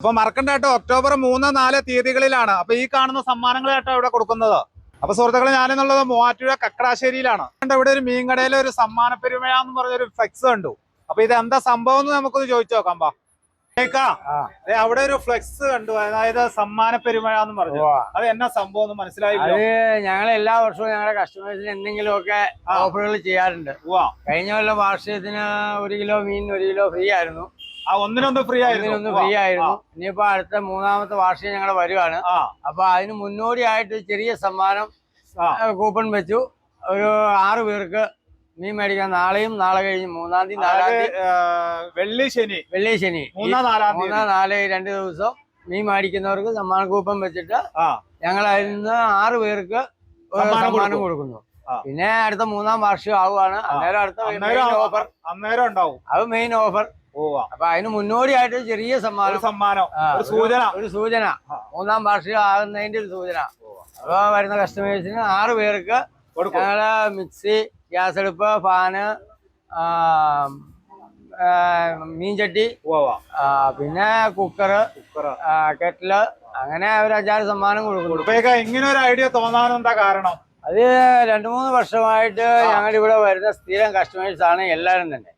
അപ്പൊ മറക്കണ്ട കേട്ടോ. ഒക്ടോബർ മൂന്ന് നാല് തീയതികളിലാണ്. അപ്പൊ ഈ കാണുന്ന സമ്മാനങ്ങൾ കേട്ടോ ഇവിടെ കൊടുക്കുന്നത്. അപ്പൊ സുഹൃത്തുക്കളെ ഞാനെന്നുള്ളത് മൂവാറ്റുപുഴ കക്കടാശ്ശേരിയിലാണ്. കണ്ടോ, ഇവിടെ ഒരു മീൻകടയിലെ ഒരു സമ്മാന പെരുമയാന്ന് പറഞ്ഞൊരു ഫ്ലെക്സ് കണ്ടു. അപ്പൊ ഇത് എന്താ സംഭവം എന്ന് നമുക്കൊന്ന് ചോദിച്ചു നോക്കാം ബാ അവിടെ ഒരു ഫ്ലെക്സ് കണ്ടു. അതായത് സമ്മാന പെരുമഴ എന്ന് പറഞ്ഞു അത് എന്നാ സംഭവം എന്ന് മനസ്സിലായില്ലോ? ഞങ്ങൾ എല്ലാ വർഷവും ഞങ്ങളുടെ കസ്റ്റമേഴ്സിന് എന്തെങ്കിലും ഒക്കെ ഓഫറുകൾ ചെയ്യാറുണ്ട്. കഴിഞ്ഞ കൊല്ലം വാർഷികത്തിന് ഒരു കിലോ മീൻ ഒരു കിലോ ഫ്രീ ആയിരുന്നു. ഒന്നിനൊന്ന് ഫ്രീ ആയിരുന്നു. ഫ്രീ ആയിരുന്നു. ഇനിയിപ്പോ അടുത്ത മൂന്നാമത്തെ വാർഷികം ഞങ്ങൾ വരുവാണ്. അപ്പൊ അതിന് മുന്നോടിയായിട്ട് ചെറിയ സമ്മാനം കൂപ്പൺ വെച്ചു. ഒരു ആറു പേർക്ക് മീൻ മേടിക്കാൻ നാളെയും നാളെ കഴിഞ്ഞ് മൂന്നാം തീയതി നാലാം തീയതി. വെള്ളി ശനി. വെള്ളി ശനി. മൂന്നാം നാലാം രണ്ട് ദിവസം മീൻ മേടിക്കുന്നവർക്ക് സമ്മാന കൂപ്പൺ വെച്ചിട്ട് ഞങ്ങൾ അതിൽ നിന്ന് ആറ് പേർക്ക് സമ്മാനം കൊടുക്കുന്നു. പിന്നെ അടുത്ത മൂന്നാം വാർഷികം ആവുകയാണ് അന്നേരം അടുത്ത ഓഫർ അന്നേരം ഉണ്ടാവും. അത് മെയിൻ ഓഫർ അപ്പൊ അതിന് മുന്നോടിയായിട്ട് ചെറിയ സമ്മാനം. സമ്മാനം ഒരു സൂചന. ഒരു സൂചന. മൂന്നാം വാർഷികം ആകുന്നതിന്റെ ഒരു സൂചന. അപ്പൊ വരുന്ന കസ്റ്റമേഴ്സിന് ആറ് പേർക്ക് ഞങ്ങൾ മിക്സി ഗ്യാസ് അടുപ്പ് ഫാന് മീൻചട്ടി പിന്നെ കുക്കറ്. കെറ്റിൽ അങ്ങനെ ഒരു അഞ്ചാറ് സമ്മാനം കൊടുക്കും. ഇങ്ങനെ ഒരു ഐഡിയ തോന്നാനെന്താ കാരണം? അത് രണ്ടു മൂന്ന് വർഷമായിട്ട് ഞങ്ങൾ ഇവിടെ വരുന്ന സ്ഥിരം കസ്റ്റമേഴ്സ് ആണ് എല്ലാവരും തന്നെ.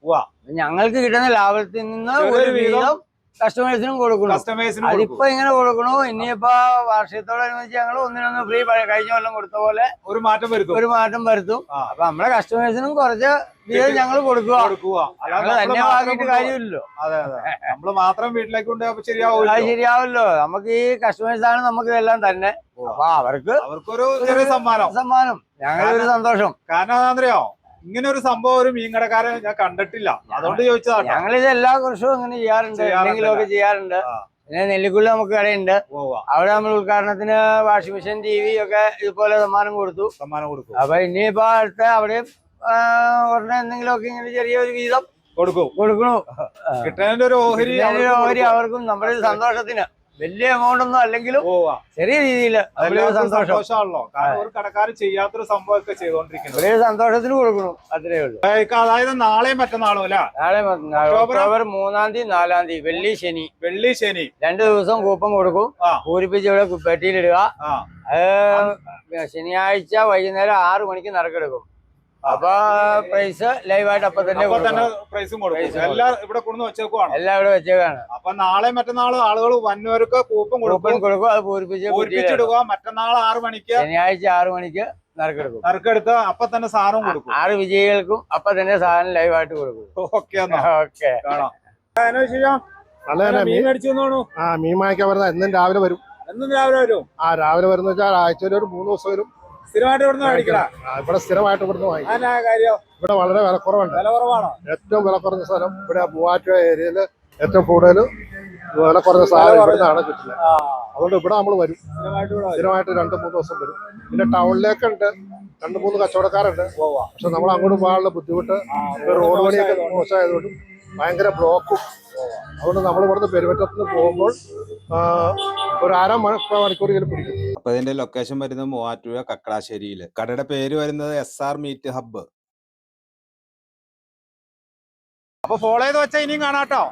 ഞങ്ങൾക്ക് കിട്ടുന്ന ലാഭത്തിൽ നിന്ന് ഒരു വീതം കസ്റ്റമേഴ്സിനും കൊടുക്കണം കസ്റ്റമേഴ്സിനും അതിപ്പോ ഇങ്ങനെ കൊടുക്കണു. ഇനിയിപ്പോ വാർഷികത്തോടനുബന്ധിച്ച് ഞങ്ങൾ ഒന്നിനൊന്ന് ഫ്രീ കഴിഞ്ഞ കൊല്ലം കൊടുത്ത പോലെ ഒരു മാറ്റം വരുത്തും. ഒരു മാറ്റം വരുത്തും. അപ്പൊ നമ്മളെ കസ്റ്റമേഴ്സിനും കുറച്ച് വീതം ഞങ്ങൾ കൊടുക്കുക. തന്നെ വാങ്ങിയിട്ട് കാര്യമില്ലല്ലോ. അതെ അതെ. നമ്മൾ മാത്രം വീട്ടിലേക്ക് കൊണ്ടുപോയി അത് ശരിയാവില്ല നമുക്ക് ഈ കസ്റ്റമേഴ്സ് ആണ് നമുക്ക് ഇതെല്ലാം തന്നെ. അപ്പൊ അവർക്ക് അവർക്കൊരു ചെറിയ സമ്മാനം. സമ്മാനം. ഞങ്ങളൊരു സന്തോഷം. കാരണം എന്താണെന്നറിയോ ഇങ്ങനെ ഒരു സംഭവം ഒരു മീൻകടക്കാരൻ ഞാൻ കണ്ടിട്ടില്ല. അതുകൊണ്ട് ചോദിച്ചതാട്ടോ. ഞങ്ങളിത് എല്ലാ വർഷവും ഇങ്ങനെ ചെയ്യാറുണ്ട്. എന്തെങ്കിലുമൊക്കെ ചെയ്യാറുണ്ട്. പിന്നെ നെല്ലിക്കുള്ള നമുക്ക് കടയുണ്ട്. അവിടെ നമ്മൾ ഉദ്ഘാടനത്തിന് വാഷിംഗ് മെഷീൻ ടി വി ഒക്കെ ഇതുപോലെ സമ്മാനം കൊടുത്തു. സമ്മാനം കൊടുക്കും. അപ്പൊ ഇനിയിപ്പോ അടുത്ത അവിടെയും ഉടനെ എന്തെങ്കിലുമൊക്കെ ഇങ്ങനെ ചെറിയൊരു വീതം കൊടുക്കും. കൊടുക്കണു. കിട്ടാനൊരു ഓഹരി ഓഹരി അവർക്കും നമ്മുടെ സന്തോഷത്തിന്. വലിയ എമൗണ്ട് ഒന്നും അല്ലെങ്കിലും. ചെറിയ രീതിയിൽ സന്തോഷം. സന്തോഷമാണല്ലോ. കാരണം ഒരു കടക്കാർ ചെയ്യാത്തൊരു സംഭവമൊക്കെ ചെയ്തോണ്ടിരിക്കുന്നത് വലിയ സന്തോഷത്തിന് കൊടുക്കണം അത്രേ ഉള്ളൂ. അതായത് നാളെയും മറ്റന്നാളും അല്ല? നാളെ ഒക്ടോബർ മൂന്നാം തീയതി നാലാം തീയതി വെള്ളി ശനി. വെള്ളി ശനി. രണ്ടു ദിവസം കൂപ്പം കൊടുക്കും. പൂരിപ്പിച്ച് ഇവിടെ പെട്ടിയിലിടുക ശനിയാഴ്ച വൈകുന്നേരം ആറു മണിക്ക് നറുക്കെടുക്കും അപ്പൊ പ്രൈസ് ലൈവായിട്ട് അപ്പൊ തന്നെ അപ്പൊ തന്നെ പ്രൈസും കൊടുക്കും. എല്ലാം ഇവിടെ കൊണ്ടു വെച്ചേക്കുവാണ്. എല്ലാം ഇവിടെ വെച്ചേക്കാണ്. അപ്പൊ നാളെ മറ്റന്നാളും ആളുകൾ വന്നവർക്ക് കൂപ്പൺ കൂപ്പൺ കൊടുക്കും കൊടുക്കും അത് പൂരിപ്പിച്ച് പൂരിപ്പിച്ചെടുക്കുക പൂരിപ്പിച്ചിടുക. മറ്റന്നാൾ ആറ് മണിക്ക് ശനിയാഴ്ച ആറ് മണിക്ക് നറുക്കെടുക്കും. നറുക്കെടുത്ത് അപ്പൊ തന്നെ സാധനം കൊടുക്കും. ആറ് വിജയികൾക്കും അപ്പൊ തന്നെ സാധനം ലൈവായിട്ട് കൊടുക്കും. Okay okay. മീൻ അടിച്ചു മേടിച്ചു ആ മീൻ വാങ്ങിക്കാൻ വരുന്ന എന്നും രാവിലെ വരും. എന്നും രാവിലെ വരും. ആ രാവിലെ വരുന്ന വെച്ചാൽ ആഴ്ചയിൽ ഒരു മൂന്ന് ദിവസം വരും. സ്ഥിരമായിട്ട് ഇവിടുന്ന് ഇവിടെ സ്ഥിരമായിട്ട് ഇവിടുന്ന് വാങ്ങിക്കും എന്നാ കാര്യം? ഇവിടെ വളരെ വിലക്കുറവുണ്ട്. വില കുറവാണോ? ഏറ്റവും വില കുറഞ്ഞ സ്ഥലം ഇവിടെ മൂവാറ്റുപുഴ ഏരിയയിൽ ഏറ്റവും കൂടുതൽ വില കുറഞ്ഞ സാധനം ഇവിടുന്നാണ് കിട്ടുന്നത്. അതുകൊണ്ട് ഇവിടെ നമ്മൾ വരും. സ്ഥിരമായിട്ട്. രണ്ട് മൂന്ന് ദിവസം വരും. പിന്നെ ടൗണിലേക്കുണ്ട്. രണ്ട് മൂന്ന് കച്ചവടക്കാരുണ്ട്. പക്ഷെ നമ്മൾ അങ്ങോട്ട് പോകാനുള്ള ബുദ്ധിമുട്ട് റോഡ് പണിയൊക്കെ മോശമായതുകൊണ്ടും ഭയങ്കര ബ്ലോക്കും. അതുകൊണ്ട് നമ്മൾ ഇവിടുന്ന് പെരുവറ്റത്ത് നിന്ന് പോകുമ്പോൾ ഒരു അര മണിക്കൂർ ഇങ്ങനെ പിടിക്കും. അപ്പൊ ഇതിന്റെ ലൊക്കേഷൻ വരുന്നത് മൂവാറ്റുപുഴ കക്കടാശ്ശേരിയിൽ. കടയുടെ പേര് വരുന്നത് എസ് ആർ മീറ്റ് ഹബ്ബ് അപ്പൊ ഫോളോ ചെയ്ത് വെച്ചാൽ ഇനിയും കാണാട്ടോ